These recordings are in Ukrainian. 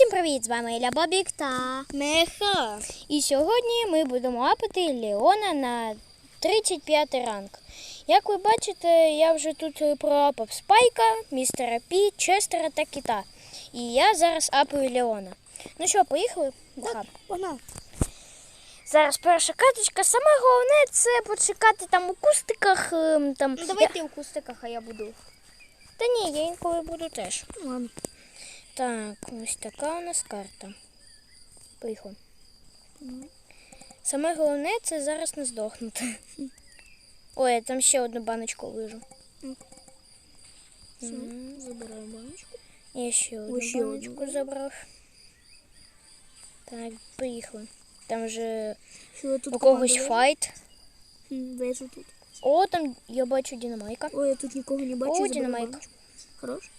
Всім привіт! З вами Ілля Бобік та Меха. І сьогодні ми будемо апати Леона на 35 ранг. Як ви бачите, я вже тут проапав Спайка, містера Пі, Честера та Кіта. І я зараз апаю Леона. Ну що, поїхали? Так. Вона. Зараз перша каточка. Саме головне це почекати там у кустиках. ем, Там, Ну давай я- ти у кустиках, а я буду. Та ні, я інколи буду теж. Ладно. Так, ось така у нас карта. Поїхали. Саме головне це зараз не здохнути. Ой, я там ще одну баночку вижу. Забираю баночку. Я ще одну ще баночку одну. забрав. Так, поїхали. Там тут у когось команда файт. Вижу тут. О, там я бачу динамайка. Ой, я тут нікого не бачу. О, динамайка. Хорош.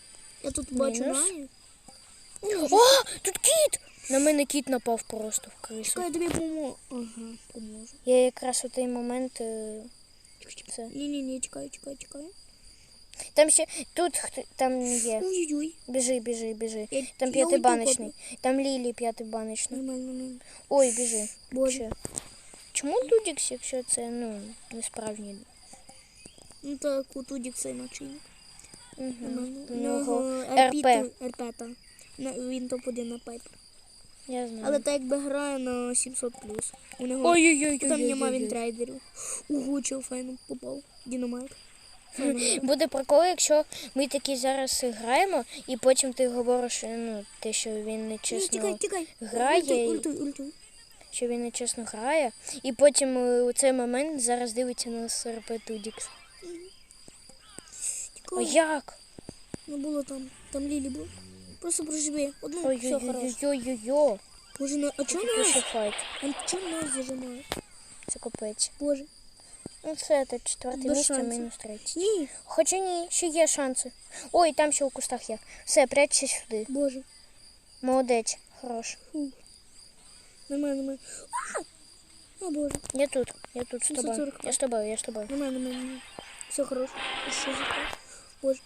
Я тут бачу Мінус. Наю. О, тут кіт! На мене кіт напав просто в крису. Я тобі поможу. Ага, поможу. Я якраз у той момент. е, Це. Ні-ні-ні, чекай, чекай, чекай. Там ще тут хто- там є. Ой-ой-ой. Біжи, біжи, біжи. Я- Там я п'ятибаночний. Там Лілі п'ятибаночний. Нормально, нормально. Ой, біжи. Боже. Ще. Чому Дудікс, якщо це ну, не справжній? Ну так, у Тудікса іначе. Угу. Нормально. У нього нього РП. РП, так. На- Він топ-1 на пайпер. Я знаю. Але так якби грає на 700 плюс. У нього Ой-ой-ой. там нема він трейдерів. Ого, чого файно попав. Дінамайк. Буде прикол, якщо ми такі зараз граємо, і потім ти говориш, ну, те, що він Ні, нечесно тікай, тікай. грає, Ультуй, ультуй, ультуй. що він нечесно грає, і потім е, у цей момент зараз дивиться на СРП Дудікс. А як? Не було там. Там Лілі було. Просто проживи. Одну, Ну, все хорошо. Ой-ой-ой-ой-ой. Боже, ну, а чого нас? А чого нас зажимає? Це капець. Боже. Ну це це четверте Без місце, шансів. мінус третє. Ні, Хоча ні, ще є шанси. Ой, там ще у кустах є. Все, прячься сюди. боже. Молодець, хорош. Фу. Нормально, нормально. А! О, боже. Я тут, я тут з тобою. 740. Я з тобою, я з тобою. Нормально, нормально. Все хорошо. Що за? Боже.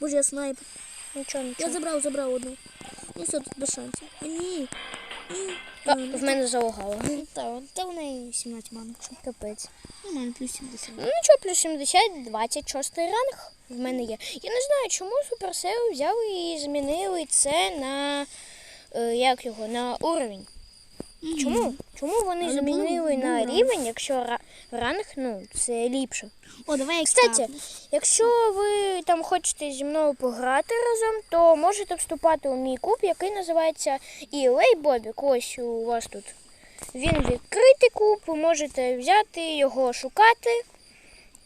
Боже, я снайпер. Нічого, Я забрав, забрав одну. Ну все, тут без шансів. Ні. А, в мене залагало. Ну, Та, та в неї 17 банок. Капець. У мене плюс 70. Ну нічого, плюс 70, 26 ранг в мене є. Я не знаю, чому Supercell взяли і змінили це на е, як його, на уровень. Чому? Чому вони змінили на рівень, якщо ра- ранг, ну, це ліпше. О, давай Кстати, якщо ви там хочете зі мною пограти разом, то можете вступати у мій клуб, який називається ELA Бобік. Ось у вас тут. Він відкритий клуб, ви можете взяти його шукати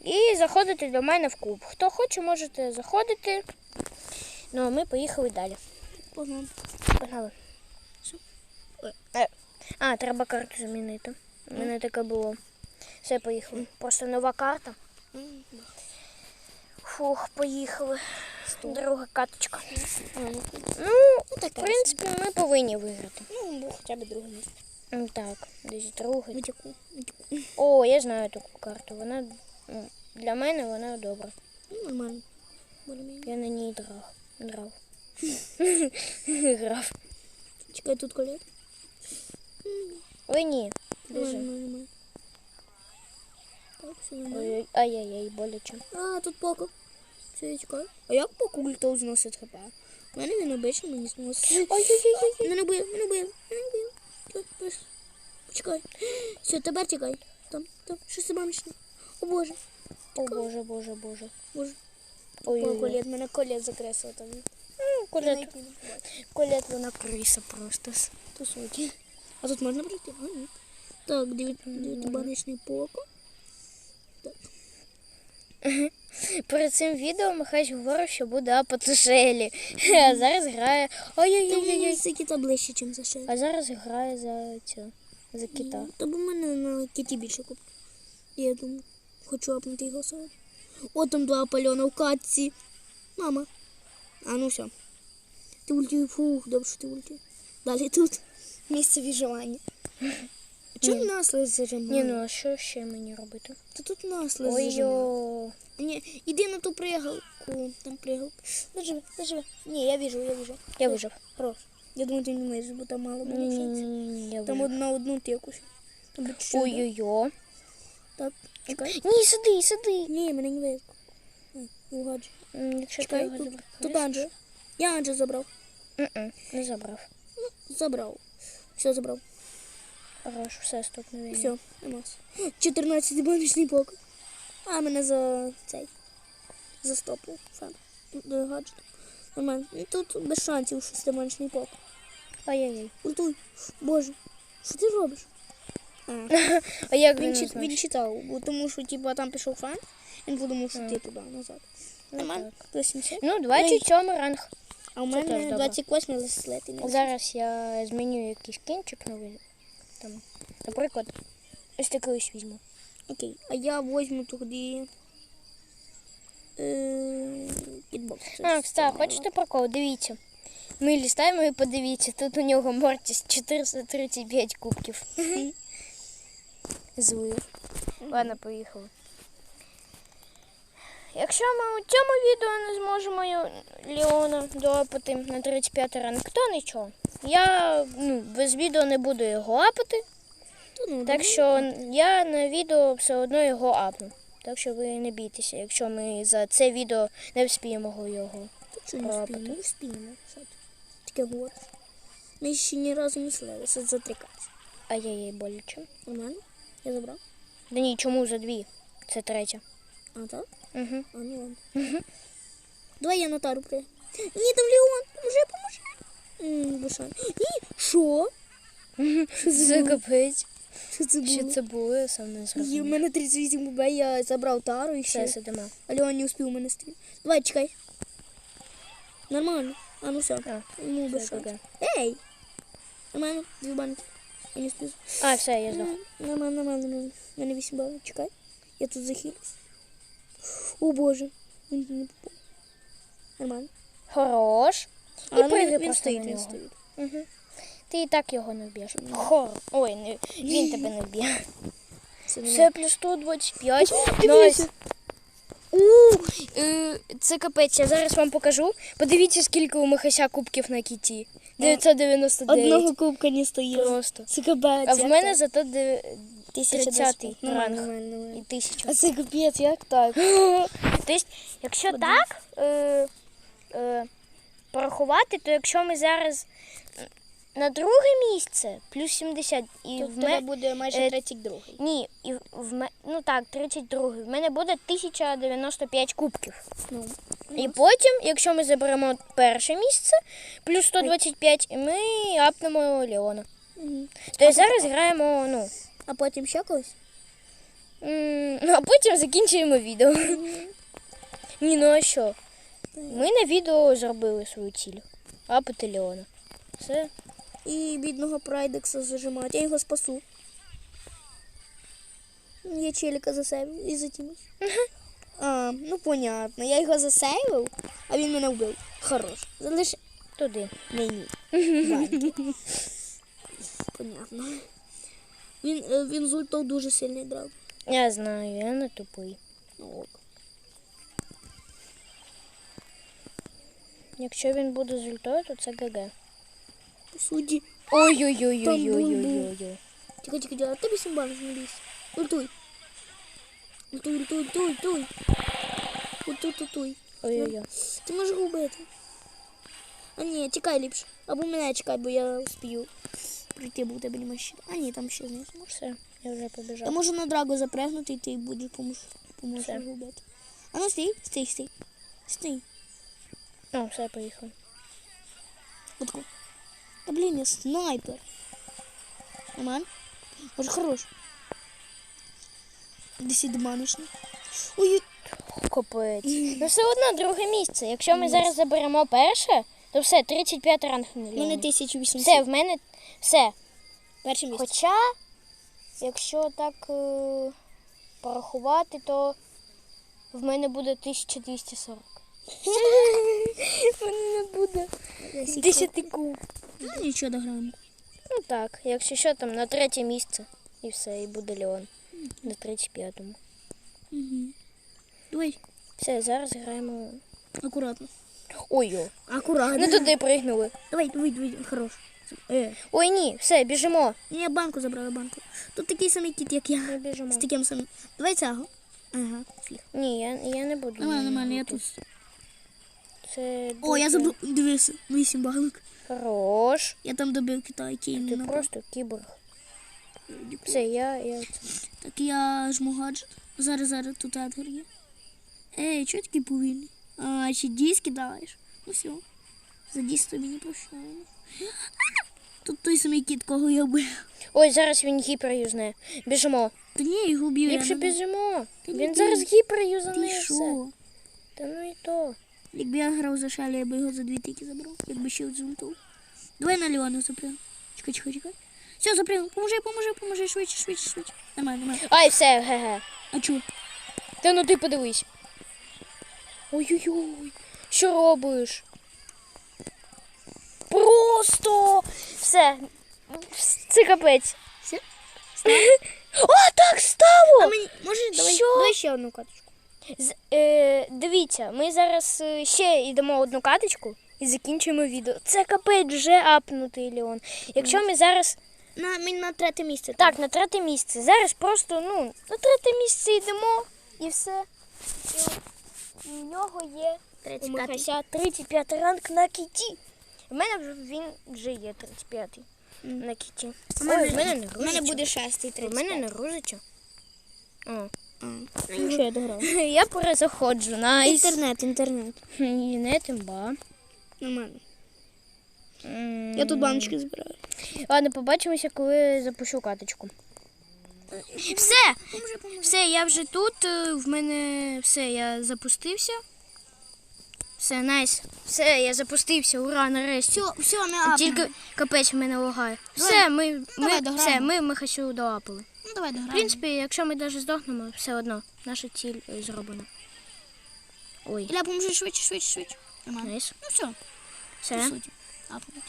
і заходити до мене в клуб. Хто хоче, можете заходити. Ну, а ми поїхали далі. Погнали. Погнали. Що? А, треба карту замінити. У мене таке було. Все, поїхали. Просто нова карта. Фух, поїхали. Друга каточка. Ну, в принципі, ми повинні виграти. Ну, хоча б друге місце. Ну, Так, десь друге. О, я знаю таку карту. Вона ну, для мене вона добра. Ну, нормально. Я на ній драв. Драв. Грав. Чекай, тут колет. Ой, ні. Біжи. Ой, ай-яй-яй, боляче. А, тут поко. Я. А як поко ультов зносить хп? У мене він обично мені зносить. Ой-ой-ой. Мене бив, мене бив, мене бив. Почекай. Все, тепер чекай. Там, там, щось баночне. О боже, О, боже, боже, боже. боже. Ой-ой-ой. колет, мене колет закресло там. Колет, колет вона криса просто. Суті. А тут можна пройти? А, ні. Так, дев'ятибаночний поко. Перед цим відео Михайлович говорив, що буде апотушелі. А зараз грає. Ой-ой-ой. це кита ближче, ніж за ще. А зараз грає за цю за кита. Та бо в мене на киті більше куп. Я думаю, хочу апнути його сьогодні. О, там два пальона в катці. Мама. А ну все. Ти ульти, фух, добре, що ти ульти. Далі тут місце виживання. Чому наслед зажимає? Ні, ну а що ще мені робити? Та тут наслед зажимає. Ой-йо. Ні, іди на ту пригалку. Там пригалка. Заживи, заживи. Ні, я вижу, я вижу. Я вижив. Хорош. Я думаю, ти не вмієш, бо там мало було шансів. Там одна одну буде чудо. Ой-ой-ой. Так, чекай. Ні, сиди, сиди. Ні, мене не видно. Угаджу. Ти Чекай, тут, тут Анджел. Я Анджел забрав. М-м, Не забрав. Забрав. Все забрав. Хорош, все, вийде. Все, наймас. 14 баночний пок. А, мене за цей. Застопив. Сам. До гаджету. Нормально. Ну, Тут без шансів шестибаночний пок. Ай-яй-яй. Ультуй. Боже, що ти робиш? А, А як він чит, він читав, бо тому що типу, там пішов фан, він подумав, що ти туди назад. Нормально? 170. Ну, 27 ранг. А у мене добре. 28 заслети. Зараз я зміню якийсь кінчик новий. Там, наприклад, ось такий ось візьму. Окей, а я возьму тоді. Е. А, кстати, хочете прикол? Дивіться. Ми лістаємо і подивіться, тут у нього Мортіс 435 кубків. Злий. Ладно, поїхали. Якщо ми у цьому відео не зможемо Леона доапати на 35 ранг, то нічого. Я ну, без відео не буду його апати, ну, так що я на відео все одно його апну. Так що ви не бійтеся, якщо ми за це відео не вспіємо його. Не Лапати. спіємо? Не спіємо. Що ти? Таке говориш. Ми ще ні разу не слилися за три каці. Ай-яй-яй, боляче. Нормально? Я забрав. Да ні, чому за дві? Це третя. А, так? Угу. А, ну ладно. Давай я на тару прийду. Ні, там Леон, поможи, поможи. Бушан. Ні, що? Це капець. Що це Що було? це було, я сам не Є, У мене 38 ББ, я забрав тару і Все, все. сидимо. А Леон не успів мене стріляти. Давай, чекай. Нормально. А, ну все. А, Йому все, шансів. окей. Ей! Нормально, дві банки. Я не спів. А, все, я здох. Нормально, нормально, нормально. У мене 8 балів. Чекай. Я тут захилюсь. О боже. Нормально. Хорош. А, І ну, пригай він, стоїть, він стоїть. Угу. Ти і так його не вб'єш. Хор. Ой, не, він тебе не вб'є. Все, Все плюс 125. Найс. Е, це капець, я зараз вам покажу. Подивіться, скільки у Михася кубків на кіті. 999. Одного кубка не стоїть. Просто. Це капець. А в мене зато 30-й ранг. і. 1000. А це капець, як так? Тобто, якщо так е, е, порахувати, то якщо ми зараз на друге місце плюс 70 і Тут в тебе мене. буде майже е, 32. Ні, і в ме... ну так, 32. В мене буде 1095 кубків. Ну, І потім, якщо ми заберемо перше місце, плюс 125, і ми апнемо Леона. Тобто зараз граємо, ну. А потім ще ну, а потім закінчуємо відео. Ні, ну а що? Ми на відео зробили свою ціль. Апати Леона. Все. І бідного прайдекса зажимають. Я його спасу. Я челіка засейвив і затімив. А, ну понятно. Я його засейвив, а він мене вбив. Хорош. Залиш Туди. мені. Понятно. Він, е, він з ультов дуже сильний драв. Я знаю, я не тупий. Ну, ок. Якщо він буде з ультою, то це ГГ. По суді. Ой-ой-ой-ой-ой-ой-ой. Тихо, тихо, тихо. Тобі симбалиш, не бійся. Ультуй. Ультуй, ультуй, ультуй, ультуй. Ультуй, ультуй. Ой-ой-ой. Ти можеш його вбити. А ні, тікай ліпше. Або мене чекай, бо я успію Прийти, бо у тебе немає. А ні, там ще знизу. Все, я вже Я можу на драгу запрягнути, і ти будеш його вбити. А ну стій, стій, стій. Стій. О, все, поїхав. Отко. Та блін, я снайпер. Нормально? Може хорош. Десятиманочний. Ой, Капець. Ну все одно друге місце. Якщо ми зараз заберемо перше, то все, 35 ранг у мене мільйонів. 1800. Все, в мене все. Перше місце. Хоча, якщо так е, порахувати, то в мене буде 1240. В мене не буде 10 куб. Ну, нічого дограємо. Ну так, якщо що там на третє місце. і все, і буде Леон на 35-му. Угу. Давай, Все, зараз граємо. акуратно. Ой-ой. Акуратно. Не туди пригнули. Давай, давай, давай, хорош. Е, Ой, ні, все, біжимо. я банку забрала банку. Тут такий самий кіт, як я. Ми біжимо. З таким самим. Давай цього. Ага, фіг. Ні, я, я не буду. Нормально, нормально, я тут. Це О, я забув. Дивися, вісім банок. Хорош. Я там добив Китай, який Ти не просто кіборг. Все, я, я це. Так я жму гаджет. Зараз, зараз тут Едгар є. Ей, чого такий повільний? А, ще диск кидаєш. Ну все. За диск тобі не прощаємо. Тут той самий кіт, кого я вбив. Ой, зараз він гіпер юзне. Біжимо. Та ні, його вбив. я Ліпше не- біжимо. Ти не Він бій. зараз гіпер юзане. І все. що? Та ну і то. Якби я грав за шалі, я би його за дві тики забрав. Якби ще от зультов. Давай на Леона запрягну. Чекай, чекай, чекай. Все, запрягну. Поможи, поможи, поможи, швидше, швидше, швидше. Нормально, нормально. Ай, все, ге-ге. А чого? Та ну ти подивись. Ой-ой-ой. Що робиш? Просто все. Це капець. Все? О, так стало! А мені, може, давай, Що? давай ще одну каточку. З, е, дивіться, ми зараз е, ще йдемо одну каточку і закінчуємо відео. Це капець вже апнутий Леон. Якщо ми зараз. На, мені на третє місце. Так, на третє місце. Зараз просто ну, на третє місце йдемо і все. І у нього є у 35. Михася 35 ранг на кіті. У мене вже він вже є 35 на кіті. У в мене У мене грузиться. буде шестий, У мене не грузиться. О. Ну, що я дограв? Я перезаходжу. Найс. Інтернет, інтернет. Ні, не тимба. Нормально. Я тут баночки збираю. Ладно, побачимося, коли запущу каточку. Все! Все, я вже тут. е, В мене все, я запустився. Все, найс. Все, я запустився, ура, нарешті. Все, все, не апнемо. Тільки капець в мене лагає. Все, ми, ми, Давай, все, ми Михасю доапали. Ну, давай В принципі, якщо ми навіть здохнемо, все одно, наша ціль е, зроблена. Ой, Ілля, поможи швидше, швидше, швидше. Нормально. найс. Ну, все. Все. По суті. Апнуть.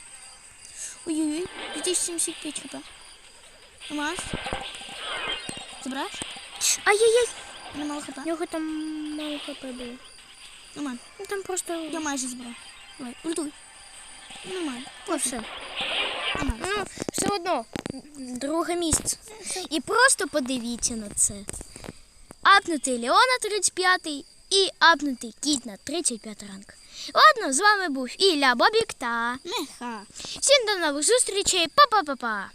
Ой-ой-ой, 2075 хп. Нормально. Забираєш? Ай-яй-яй! Немало хп. У нього там мало хп було. Нормально. Ну там просто. Я майже збирав. Давай, ультуй. Нормально. Ну, все. Нормально. Ну, все одно, друге місце. І просто подивіться на це. Апнутий Леона 35 і апнутий кіт на 35 ранг. Ладно, з вами був Ілля Бобік та Меха. всім до нових зустрічей. Па-па-па-па.